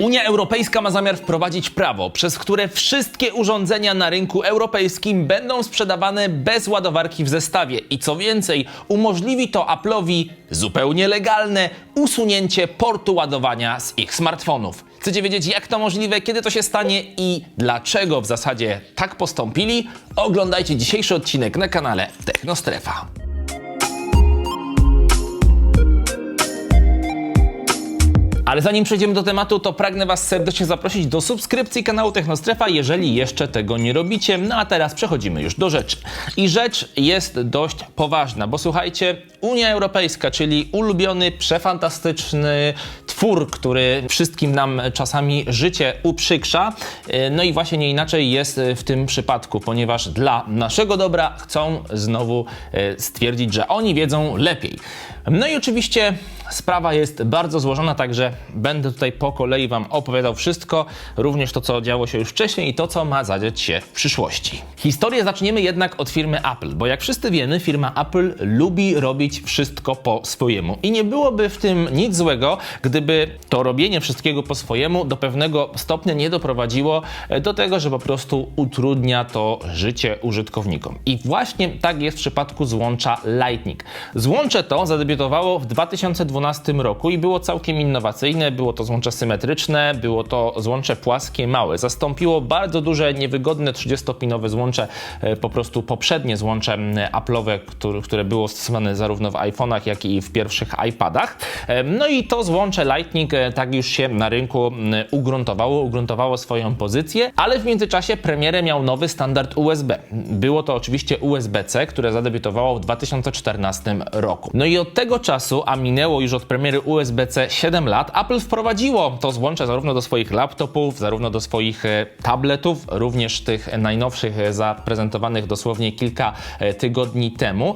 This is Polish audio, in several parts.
Unia Europejska ma zamiar wprowadzić prawo, przez które wszystkie urządzenia na rynku europejskim będą sprzedawane bez ładowarki w zestawie. I co więcej, umożliwi to Apple'owi zupełnie legalne usunięcie portu ładowania z ich smartfonów. Chcecie wiedzieć, jak to możliwe, kiedy to się stanie i dlaczego w zasadzie tak postąpili? Oglądajcie dzisiejszy odcinek na kanale Technostrefa. Ale zanim przejdziemy do tematu, to pragnę Was serdecznie zaprosić do subskrypcji kanału Technostrefa, jeżeli jeszcze tego nie robicie. No a teraz przechodzimy już do rzeczy. I rzecz jest dość poważna, bo słuchajcie, Unia Europejska, czyli ulubiony, przefantastyczny twór, który wszystkim nam czasami życie uprzykrza, yy, no i właśnie nie inaczej jest w tym przypadku, ponieważ dla naszego dobra chcą znowu yy, stwierdzić, że oni wiedzą lepiej. No i oczywiście sprawa jest bardzo złożona, także będę tutaj po kolei Wam opowiadał wszystko, również to, co działo się już wcześniej i to, co ma zadziać się w przyszłości. Historię zaczniemy jednak od firmy Apple, bo jak wszyscy wiemy, firma Apple lubi robić wszystko po swojemu. I nie byłoby w tym nic złego, gdyby to robienie wszystkiego po swojemu do pewnego stopnia nie doprowadziło do tego, że po prostu utrudnia to życie użytkownikom. I właśnie tak jest w przypadku złącza Lightning. Złącze to zadebiutowało w 2012 roku i było całkiem innowacyjne. Było to złącze symetryczne, było to złącze płaskie, małe. Zastąpiło bardzo duże, niewygodne 30-pinowe złącze, e, po prostu poprzednie złącze m, Apple'owe, które, było stosowane zarówno w iPhone'ach, jak i w pierwszych iPadach. E, No i to złącze Lightning e, tak już się na rynku ugruntowało, ugruntowało swoją pozycję, ale w międzyczasie premierę miał nowy standard USB. Było to oczywiście USB-C, które zadebiutowało w 2014 roku. No i od tego czasu, a minęło już od premiery USB-C 7 lat, Apple wprowadziło to złącze zarówno do swoich laptopów, zarówno do swoich e, tabletów, również tych najnowszych e, zaprezentowanych dosłownie kilka e, tygodni temu.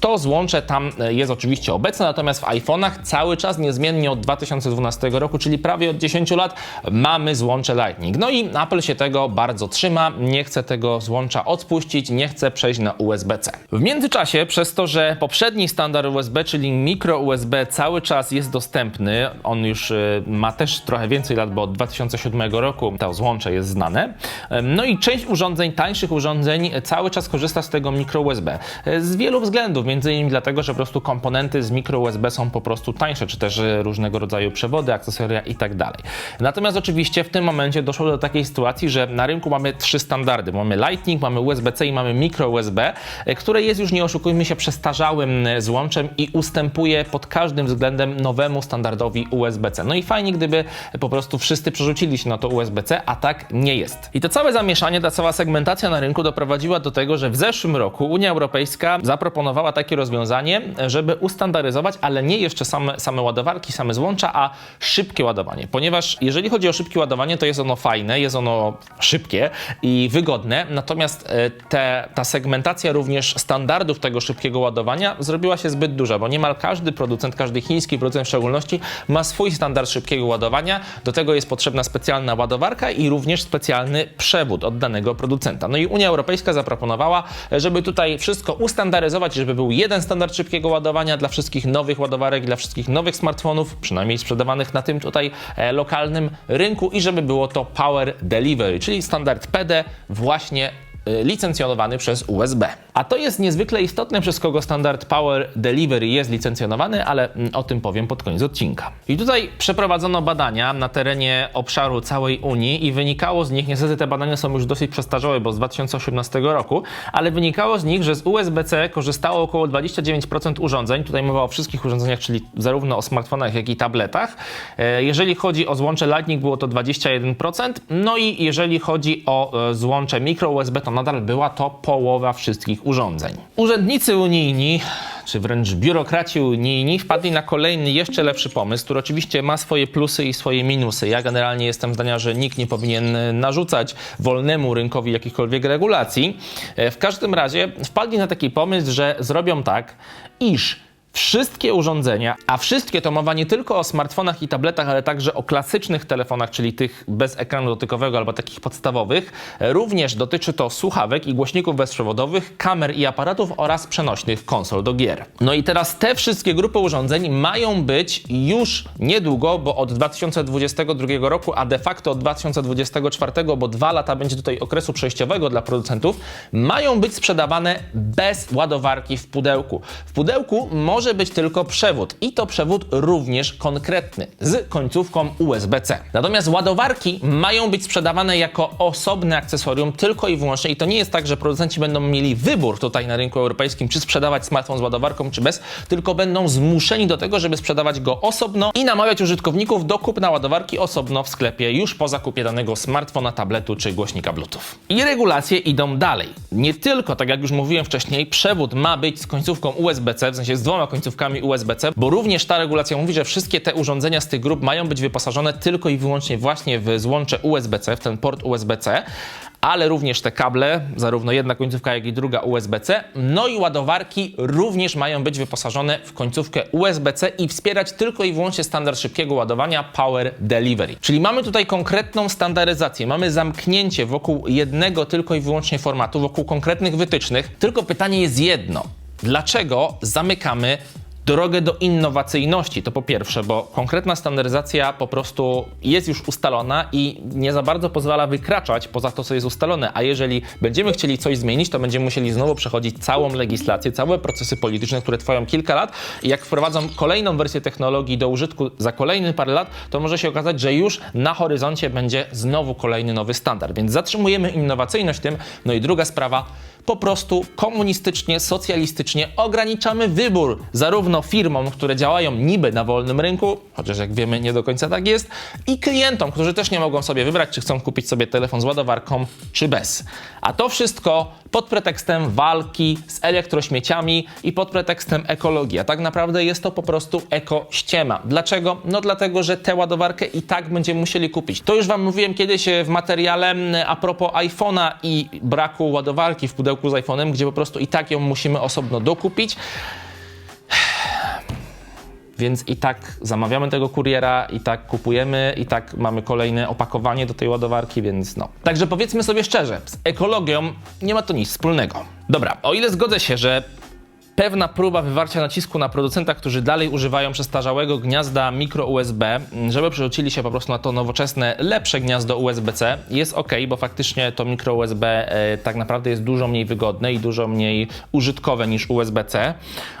To złącze tam jest oczywiście obecne, natomiast w iPhone'ach cały czas niezmiennie od 2012 roku, czyli prawie od 10 lat, mamy złącze Lightning. No i Apple się tego bardzo trzyma, nie chce tego złącza odpuścić, nie chce przejść na USB-C. W międzyczasie, przez to, że poprzedni standard USB, czyli mikro USB, cały czas jest dostępny, on już y, ma też trochę więcej lat, bo od 2007 roku to złącze jest znane. No i część urządzeń, tańszych urządzeń, cały czas korzysta z tego mikro USB. Y, Z wielu względów, między innymi dlatego, że po prostu komponenty z mikro USB są po prostu tańsze, czy też y, różnego rodzaju przewody, akcesoria i tak. Natomiast oczywiście w tym momencie doszło do takiej sytuacji, że na rynku mamy trzy standardy. Mamy Lightning, mamy USB-C i mamy mikro USB, które jest już, nie oszukujmy się, przestarzałym złączem i ustępuje pod każdym względem nowemu standardowi USB-C. No i fajnie, gdyby po prostu wszyscy przerzucili się na to USB-C, a tak nie jest. I to całe zamieszanie, ta cała segmentacja na rynku doprowadziła do tego, że w zeszłym roku Unia Europejska zaproponowała takie rozwiązanie, żeby ustandaryzować, ale nie jeszcze same, same ładowarki, same złącza, a szybkie ładowanie. Ponieważ jeżeli chodzi o szybkie ładowanie, to jest ono fajne, jest ono szybkie i wygodne, natomiast e, te, ta segmentacja również standardów tego szybkiego ładowania zrobiła się zbyt duża, bo niemal każdy producent, każdy chiński producent w szczególności ma swój standard szybkiego ładowania. Do tego jest potrzebna specjalna ładowarka i również specjalny przewód od danego producenta. No i Unia Europejska zaproponowała, żeby tutaj wszystko ustandaryzować, żeby był jeden standard szybkiego ładowania dla wszystkich nowych ładowarek, dla wszystkich nowych smartfonów, przynajmniej sprzedawanych na tym tutaj e, lokalnym rynku i żeby było to Power Delivery, czyli standard PD właśnie licencjonowany przez USB. A to jest niezwykle istotne, przez kogo standard Power Delivery jest licencjonowany, ale mm, o tym powiem pod koniec odcinka. I tutaj przeprowadzono badania na terenie obszaru całej Unii i wynikało z nich, niestety te badania są już dosyć przestarzałe, bo z 2018 roku, ale wynikało z nich, że z USB-C korzystało około 29% urządzeń, tutaj mowa o wszystkich urządzeniach, czyli zarówno o smartfonach, jak i tabletach. E, Jeżeli chodzi o złącze Lightning, było to 21%, no i jeżeli chodzi o e, złącze micro USB, to nadal była to połowa wszystkich urządzeń. Urzędnicy unijni, czy wręcz biurokraci unijni wpadli na kolejny, jeszcze lepszy pomysł, który oczywiście ma swoje plusy i swoje minusy. Ja generalnie jestem zdania, że nikt nie powinien narzucać wolnemu rynkowi jakichkolwiek regulacji. E, W każdym razie wpadli na taki pomysł, że zrobią tak, iż wszystkie urządzenia, a wszystkie to mowa nie tylko o smartfonach i tabletach, ale także o klasycznych telefonach, czyli tych bez ekranu dotykowego albo takich podstawowych. Również dotyczy to słuchawek i głośników bezprzewodowych, kamer i aparatów oraz przenośnych konsol do gier. No i teraz te wszystkie grupy urządzeń mają być już niedługo, bo od 2022 roku, a de facto od 2024, bo dwa lata będzie tutaj okresu przejściowego dla producentów, mają być sprzedawane bez ładowarki w pudełku. W pudełku może być tylko przewód i to przewód również konkretny z końcówką USB-C. Natomiast ładowarki mają być sprzedawane jako osobne akcesorium tylko i wyłącznie i to nie jest tak, że producenci będą mieli wybór tutaj na rynku europejskim, czy sprzedawać smartfon z ładowarką, czy bez, tylko będą zmuszeni do tego, żeby sprzedawać go osobno i namawiać użytkowników do kupna ładowarki osobno w sklepie już po zakupie danego smartfona, tabletu czy głośnika Bluetooth. I regulacje idą dalej. Nie tylko, tak jak już mówiłem wcześniej, przewód ma być z końcówką USB-C, w sensie z dwoma końcówkami USB-C, bo również ta regulacja mówi, że wszystkie te urządzenia z tych grup mają być wyposażone tylko i wyłącznie właśnie w złącze USB-C, w ten port USB-C, ale również te kable, zarówno jedna końcówka, jak i druga USB-C. No i ładowarki również mają być wyposażone w końcówkę USB-C i wspierać tylko i wyłącznie standard szybkiego ładowania Power Delivery. Czyli mamy tutaj konkretną standaryzację, mamy zamknięcie wokół jednego tylko i wyłącznie formatu, wokół konkretnych wytycznych. Tylko pytanie jest jedno. Dlaczego zamykamy drogę do innowacyjności. To po pierwsze, bo konkretna standaryzacja po prostu jest już ustalona i nie za bardzo pozwala wykraczać poza to, co jest ustalone. A jeżeli będziemy chcieli coś zmienić, to będziemy musieli znowu przechodzić całą legislację, całe procesy polityczne, które trwają kilka lat. I jak wprowadzą kolejną wersję technologii do użytku za kolejne parę lat, to może się okazać, że już na horyzoncie będzie znowu kolejny nowy standard. Więc zatrzymujemy innowacyjność tym. No i druga sprawa, po prostu komunistycznie, socjalistycznie ograniczamy wybór zarówno firmom, które działają niby na wolnym rynku, chociaż jak wiemy nie do końca tak jest, i klientom, którzy też nie mogą sobie wybrać, czy chcą kupić sobie telefon z ładowarką, czy bez. A to wszystko pod pretekstem walki z elektrośmieciami i pod pretekstem ekologii. A tak naprawdę jest to po prostu ekościema. Dlaczego? No dlatego, że tę ładowarkę i tak będziemy musieli kupić. To już Wam mówiłem kiedyś w materiale a propos iPhone'a i braku ładowarki w pudełku z iPhone'em, gdzie po prostu i tak ją musimy osobno dokupić. Więc i tak zamawiamy tego kuriera, i tak kupujemy, i tak mamy kolejne opakowanie do tej ładowarki, więc no. Także powiedzmy sobie szczerze, z ekologią nie ma to nic wspólnego. Dobra, o ile zgodzę się, że pewna próba wywarcia nacisku na producentach, którzy dalej używają przestarzałego gniazda mikro USB, żeby przerzucili się po prostu na to nowoczesne, lepsze gniazdo USB-C, jest ok, bo faktycznie to mikro USB e, tak naprawdę jest dużo mniej wygodne i dużo mniej użytkowe niż USB-C.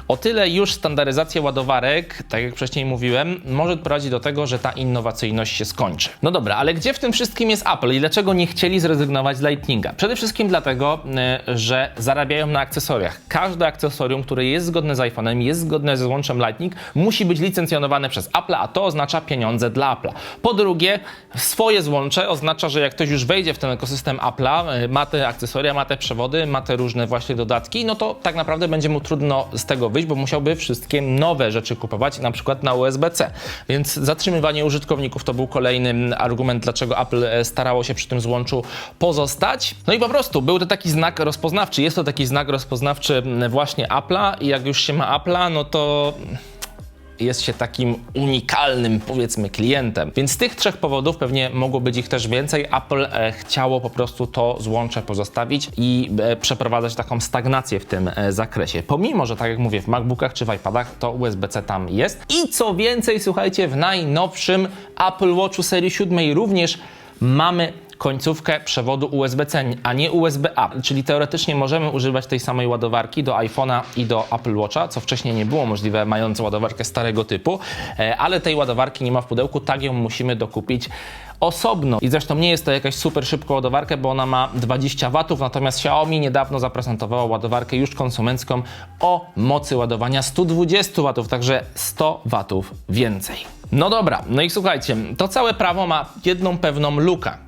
O tyle już standaryzacja ładowarek, tak jak wcześniej mówiłem, może prowadzić do tego, że ta innowacyjność się skończy. No dobra, ale gdzie w tym wszystkim jest Apple i dlaczego nie chcieli zrezygnować z Lightninga? Przede wszystkim dlatego, e, że zarabiają na akcesoriach. Każde akcesorium, które jest zgodne z iPhone'em, jest zgodne ze złączem Lightning, musi być licencjonowane przez Apple, a to oznacza pieniądze dla Apple'a. Po drugie, swoje złącze oznacza, że jak ktoś już wejdzie w ten ekosystem Apple'a, e, ma te akcesoria, ma te przewody, ma te różne właśnie dodatki, no to tak naprawdę będzie mu trudno z tego wyjść, bo musiałby wszystkie nowe rzeczy kupować, na przykład na USB-C. Więc zatrzymywanie użytkowników to był kolejny argument, dlaczego Apple e, starało się przy tym złączu pozostać. No i po prostu był to taki znak rozpoznawczy, jest to taki znak rozpoznawczy właśnie Apple'a i jak już się ma Apple'a, no to jest się takim unikalnym, powiedzmy, klientem. Więc z tych trzech powodów, pewnie mogło być ich też więcej, Apple e, chciało po prostu to złącze pozostawić i e, przeprowadzać taką stagnację w tym e, zakresie. Pomimo, że tak jak mówię, w MacBookach czy w iPadach to USB-C tam jest. I co więcej, słuchajcie, w najnowszym Apple Watchu serii 7 również mamy końcówkę przewodu USB-C, a nie USB-A. Czyli teoretycznie możemy używać tej samej ładowarki do iPhone'a i do Apple Watcha, co wcześniej nie było możliwe, mając ładowarkę starego typu, e, ale tej ładowarki nie ma w pudełku, tak ją musimy dokupić osobno. I zresztą nie jest to jakaś super szybka ładowarka, bo ona ma 20 W, natomiast Xiaomi niedawno zaprezentowała ładowarkę już konsumencką o mocy ładowania 120 W, także 100 W więcej. No dobra, no i słuchajcie, to całe prawo ma jedną pewną lukę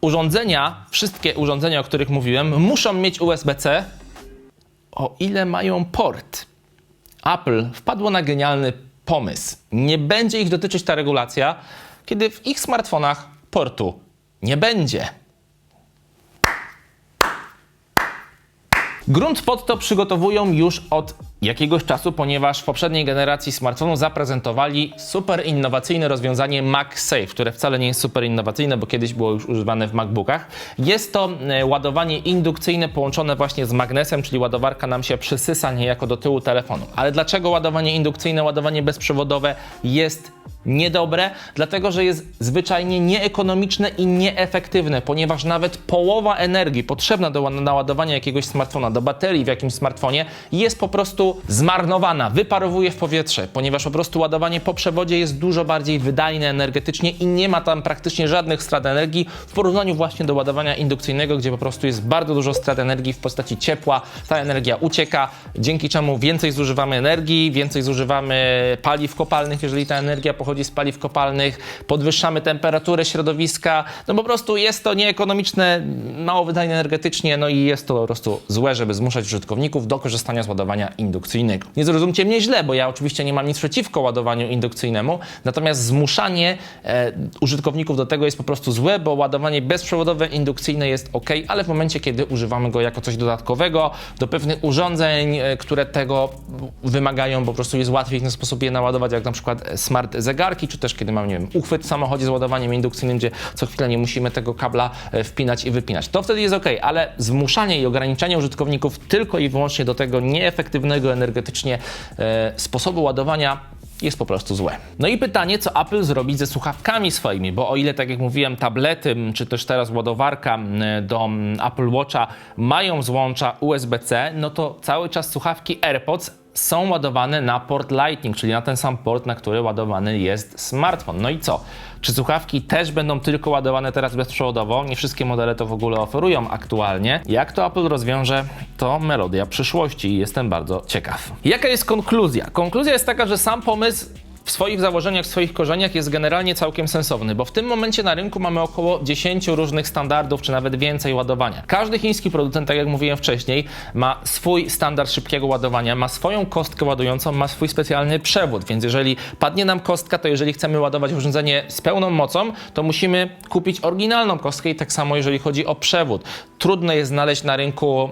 urządzenia, wszystkie urządzenia, o których mówiłem, muszą mieć USB-C, o ile mają port. Apple wpadło na genialny pomysł. Nie będzie ich dotyczyć ta regulacja, kiedy w ich smartfonach portu nie będzie. Grunt pod to przygotowują już od jakiegoś czasu, ponieważ w poprzedniej generacji smartfonów zaprezentowali super innowacyjne rozwiązanie MagSafe, które wcale nie jest super innowacyjne, bo kiedyś było już używane w MacBookach. Jest to e, ładowanie indukcyjne połączone właśnie z magnesem, czyli ładowarka nam się przysysa niejako do tyłu telefonu. Ale dlaczego ładowanie indukcyjne, ładowanie bezprzewodowe jest niedobre, dlatego że jest zwyczajnie nieekonomiczne i nieefektywne, ponieważ nawet połowa energii potrzebna do naładowania jakiegoś smartfona, do baterii w jakimś smartfonie jest po prostu zmarnowana, wyparowuje w powietrze, ponieważ po prostu ładowanie po przewodzie jest dużo bardziej wydajne energetycznie i nie ma tam praktycznie żadnych strat energii w porównaniu właśnie do ładowania indukcyjnego, gdzie po prostu jest bardzo dużo strat energii w postaci ciepła, ta energia ucieka, dzięki czemu więcej zużywamy energii, więcej zużywamy paliw kopalnych, jeżeli ta energia pochodzi z paliw kopalnych, podwyższamy temperaturę środowiska, no po prostu jest to nieekonomiczne, mało wydajne energetycznie, no i jest to po prostu złe, żeby zmuszać użytkowników do korzystania z ładowania indukcyjnego. Nie zrozumcie mnie źle, bo ja oczywiście nie mam nic przeciwko ładowaniu indukcyjnemu, natomiast zmuszanie e, użytkowników do tego jest po prostu złe, bo ładowanie bezprzewodowe, indukcyjne jest ok, ale w momencie, kiedy używamy go jako coś dodatkowego do pewnych urządzeń, e, które tego wymagają, po prostu jest łatwiej w ten sposób je naładować, jak na przykład smart zegarki, czy też kiedy mamy, nie wiem, uchwyt w samochodzie z ładowaniem indukcyjnym, gdzie co chwilę nie musimy tego kabla e, wpinać i wypinać. To wtedy jest ok, ale zmuszanie i ograniczanie użytkowników tylko i wyłącznie do tego nieefektywnego energetycznie e, sposobu ładowania jest po prostu złe. No i pytanie, co Apple zrobi ze słuchawkami swoimi, bo o ile, tak jak mówiłem, tablety, czy też teraz ładowarka do Apple Watcha mają złącza USB-C, no to cały czas słuchawki AirPods są ładowane na port Lightning, czyli na ten sam port, na który ładowany jest smartfon. No i co? Czy słuchawki też będą tylko ładowane teraz bezprzewodowo? Nie wszystkie modele to w ogóle oferują aktualnie. Jak to Apple rozwiąże, to melodia przyszłości i jestem bardzo ciekaw. Jaka jest konkluzja? Konkluzja jest taka, że sam pomysł w swoich założeniach, w swoich korzeniach jest generalnie całkiem sensowny, bo w tym momencie na rynku mamy około 10 różnych standardów, czy nawet więcej ładowania. Każdy chiński producent, tak jak mówiłem wcześniej, ma swój standard szybkiego ładowania, ma swoją kostkę ładującą, ma swój specjalny przewód, więc jeżeli padnie nam kostka, to jeżeli chcemy ładować urządzenie z pełną mocą, to musimy kupić oryginalną kostkę i tak samo jeżeli chodzi o przewód. Trudno jest znaleźć na rynku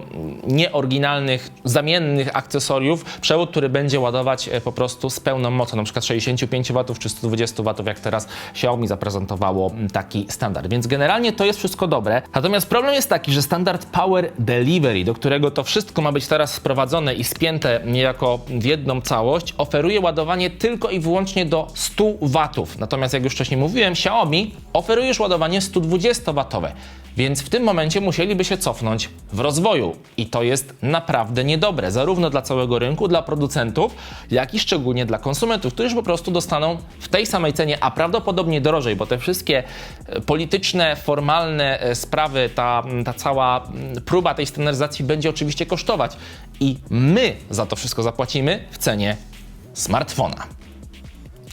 nieoryginalnych, zamiennych akcesoriów przewód, który będzie ładować e, po prostu z pełną mocą, na przykład 65 W czy 120 W, jak teraz Xiaomi zaprezentowało mm, taki standard. Więc generalnie to jest wszystko dobre. Natomiast problem jest taki, że standard Power Delivery, do którego to wszystko ma być teraz sprowadzone i spięte niejako w jedną całość, oferuje ładowanie tylko i wyłącznie do 100 W. Natomiast jak już wcześniej mówiłem, Xiaomi oferuje już ładowanie 120 W. Więc w tym momencie musieliby się cofnąć w rozwoju. I to jest naprawdę niedobre, zarówno dla całego rynku, dla producentów, jak i szczególnie dla konsumentów, którzy po prostu dostaną w tej samej cenie, a prawdopodobnie drożej, bo te wszystkie e, polityczne, formalne e, sprawy, ta, ta cała próba tej standaryzacji będzie oczywiście kosztować. I my za to wszystko zapłacimy w cenie smartfona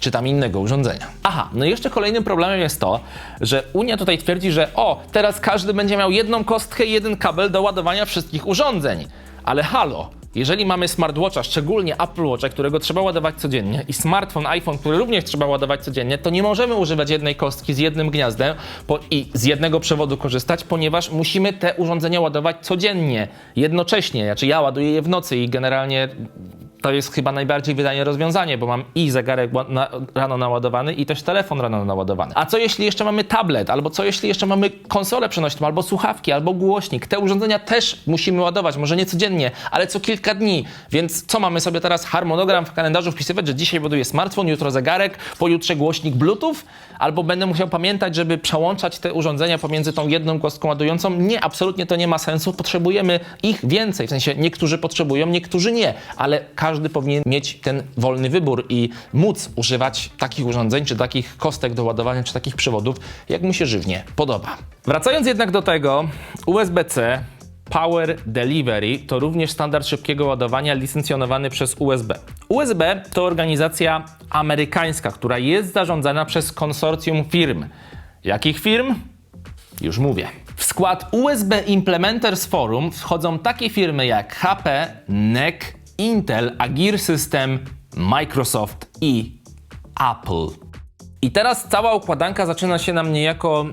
czy tam innego urządzenia. Aha, no i jeszcze kolejnym problemem jest to, że Unia tutaj twierdzi, że o, teraz każdy będzie miał jedną kostkę i jeden kabel do ładowania wszystkich urządzeń. Ale halo, jeżeli mamy smartwatcha, szczególnie Apple Watcha, którego trzeba ładować codziennie i smartfon, iPhone, który również trzeba ładować codziennie, to nie możemy używać jednej kostki z jednym gniazdem po, i z jednego przewodu korzystać, ponieważ musimy te urządzenia ładować codziennie, jednocześnie. Znaczy ja ładuję je w nocy i generalnie to jest chyba najbardziej wydajne rozwiązanie, bo mam i zegarek na, rano naładowany i też telefon rano naładowany. A co jeśli jeszcze mamy tablet, albo co jeśli jeszcze mamy konsolę przenośną, albo słuchawki, albo głośnik? Te urządzenia też musimy ładować, może nie codziennie, ale co kilka dni. Więc co mamy sobie teraz harmonogram w kalendarzu wpisywać, że dzisiaj ładuję smartfon, jutro zegarek, pojutrze głośnik Bluetooth? Albo będę musiał pamiętać, żeby przełączać te urządzenia pomiędzy tą jedną kostką ładującą? Nie, absolutnie to nie ma sensu. Potrzebujemy ich więcej. W sensie niektórzy potrzebują, niektórzy nie, ale każdy powinien mieć ten wolny wybór i móc używać takich urządzeń, czy takich kostek do ładowania, czy takich przewodów, jak mu się żywnie podoba. Wracając jednak do tego, USB-C Power Delivery to również standard szybkiego ładowania licencjonowany przez USB. USB to organizacja amerykańska, która jest zarządzana przez konsorcjum firm. Jakich firm? Już mówię. W skład USB Implementers Forum wchodzą takie firmy jak HP, NEC, Intel, Agir System, Microsoft i Apple. I teraz cała układanka zaczyna się nam niejako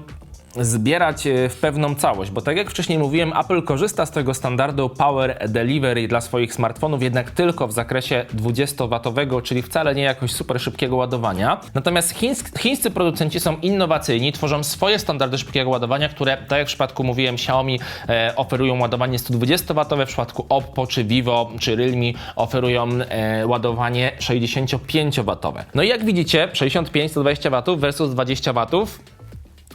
zbierać e, w pewną całość, bo tak jak wcześniej mówiłem, Apple korzysta z tego standardu Power Delivery dla swoich smartfonów, jednak tylko w zakresie 20W, czyli wcale nie jakoś super szybkiego ładowania. Natomiast chińsk, chińscy producenci są innowacyjni, tworzą swoje standardy szybkiego ładowania, które, tak jak w przypadku mówiłem, Xiaomi e, oferują ładowanie 120W, w przypadku Oppo czy Vivo czy Realme oferują e, ładowanie 65W. No i jak widzicie, 65-120W versus 20W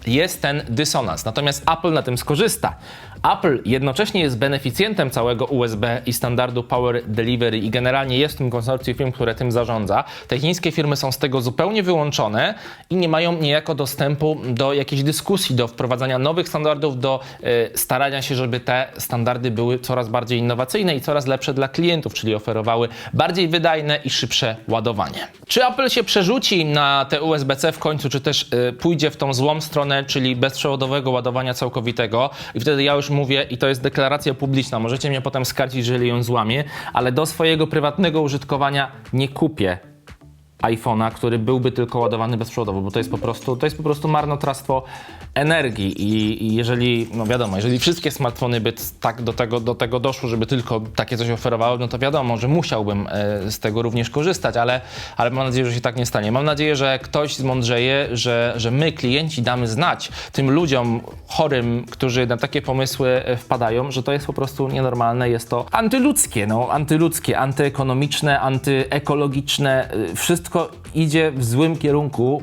jest ten dysonans. Natomiast Apple na tym skorzysta. Apple jednocześnie jest beneficjentem całego USB i standardu Power Delivery i generalnie jest w tym konsorcjum firm, które tym zarządza. Te chińskie firmy są z tego zupełnie wyłączone i nie mają niejako dostępu do jakiejś dyskusji, do wprowadzania nowych standardów, do y, starania się, żeby te standardy były coraz bardziej innowacyjne i coraz lepsze dla klientów, czyli oferowały bardziej wydajne i szybsze ładowanie. Czy Apple się przerzuci na te USB-C w końcu, czy też y, pójdzie w tą złą stronę, czyli bezprzewodowego ładowania całkowitego i wtedy ja już mówię, i to jest deklaracja publiczna, możecie mnie potem skarcić, jeżeli ją złamię, ale do swojego prywatnego użytkowania nie kupię iPhone'a, który byłby tylko ładowany bezprzewodowo, bo to jest po prostu, to jest po prostu marnotrawstwo energii i, i jeżeli, no wiadomo, jeżeli wszystkie smartfony by tak do tego, do tego doszły, żeby tylko takie coś oferowały, no to wiadomo, że musiałbym e, z tego również korzystać, ale, ale mam nadzieję, że się tak nie stanie. Mam nadzieję, że ktoś zmądrzeje, że, że my, klienci, damy znać tym ludziom chorym, którzy na takie pomysły e, wpadają, że to jest po prostu nienormalne, jest to antyludzkie, no, antyludzkie, antyekonomiczne, antyekologiczne, y, wszystko idzie w złym kierunku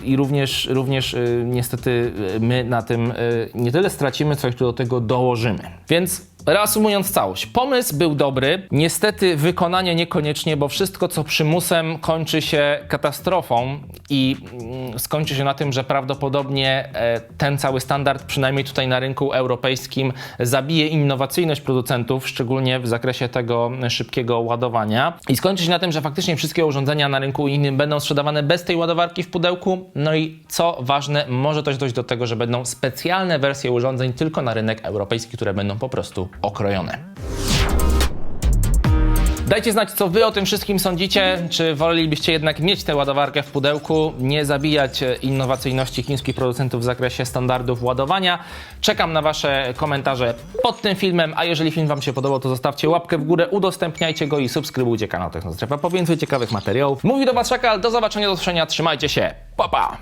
y, i również, również niestety my na tym y, nie tyle stracimy, co jeszcze do tego dołożymy. Więc Reasumując całość, pomysł był dobry, niestety wykonanie niekoniecznie, bo wszystko co przymusem kończy się katastrofą i mm, skończy się na tym, że prawdopodobnie e, ten cały standard, przynajmniej tutaj na rynku europejskim, zabije innowacyjność producentów, szczególnie w zakresie tego szybkiego ładowania i skończy się na tym, że faktycznie wszystkie urządzenia na rynku innym będą sprzedawane bez tej ładowarki w pudełku. No i co ważne, może też dojść do tego, że będą specjalne wersje urządzeń tylko na rynek europejski, które będą po prostu okrojone. Dajcie znać, co wy o tym wszystkim sądzicie. Czy wolelibyście jednak mieć tę ładowarkę w pudełku, nie zabijać innowacyjności chińskich producentów w zakresie standardów ładowania? Czekam na wasze komentarze pod tym filmem, a jeżeli film wam się podobał, to zostawcie łapkę w górę, udostępniajcie go i subskrybujcie kanał Technostrefa po więcej ciekawych materiałów. Mówi do was Szakal, do zobaczenia, do usłyszenia, trzymajcie się, pa pa!